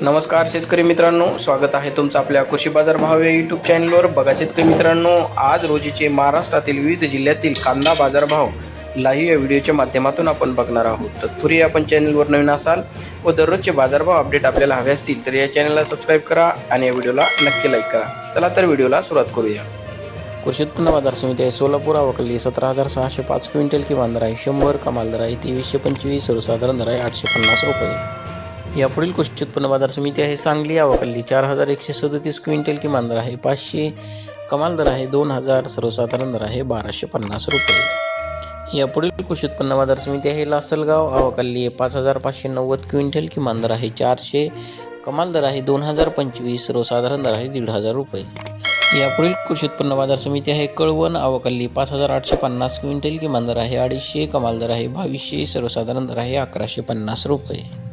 नमस्कार शेतकरी मित्रांनो स्वागत आहे तुमचं आपल्या कृषी बाजार भाव या यूट्यूब चॅनलवर बघा शेतकरी मित्रांनो आज रोजीचे महाराष्ट्रातील विविध जिल्ह्यातील कांदा बाजारभाव लाईव्ह या व्हिडिओच्या माध्यमातून आपण बघणार आहोत. तत्पूर्वी आपण चॅनलवर नवीन असाल व दररोजचे बाजारभाव अपडेट आपल्याला हवे असतील तर या चॅनलला सबस्क्राईब करा आणि या व्हिडिओला नक्की लाईक करा. चला तर व्हिडिओला सुरुवात करूया. कृषी उत्पन्न बाजार समिती आहे सोलापूर अवकली सतरा हजार सहाशे पाच क्विंटल किमान दर आहे शंभर कमाल दर आहे तेवीसशे पंचवीस सर्वसाधारण दर आहे आठशे पन्नास रुपये. यापुढील कृषी उत्पन्न बाजार समिती आहे सांगली अवकली चार हजार एकशे सदतीस क्विंटल किमान दर आहे. पाचशे कमाल दर आहे. दोन हजार सर्वसाधारण दर आहे. बाराशे पन्नास रुपये. यापुढील कृषी उत्पन्न बाजार समिती आहे लासलगाव आहे पाच हजार पाचशे नव्वद क्विंटल किमान दर आहे. चारशे कमाल दर आहे. दोन हजार पंचवीस सर्वसाधारण दर आहे. दीड हजार रुपये. यापुढील कृषी उत्पन्न बाजार समिती आहे कळवण अवकल्ली पाच हजार आठशे पन्नास क्विंटल किमान दर आहे. अडीचशे कमाल दर आहे. बावीसशे सर्वसाधारण दर आहे. अकराशे पन्नास रुपये.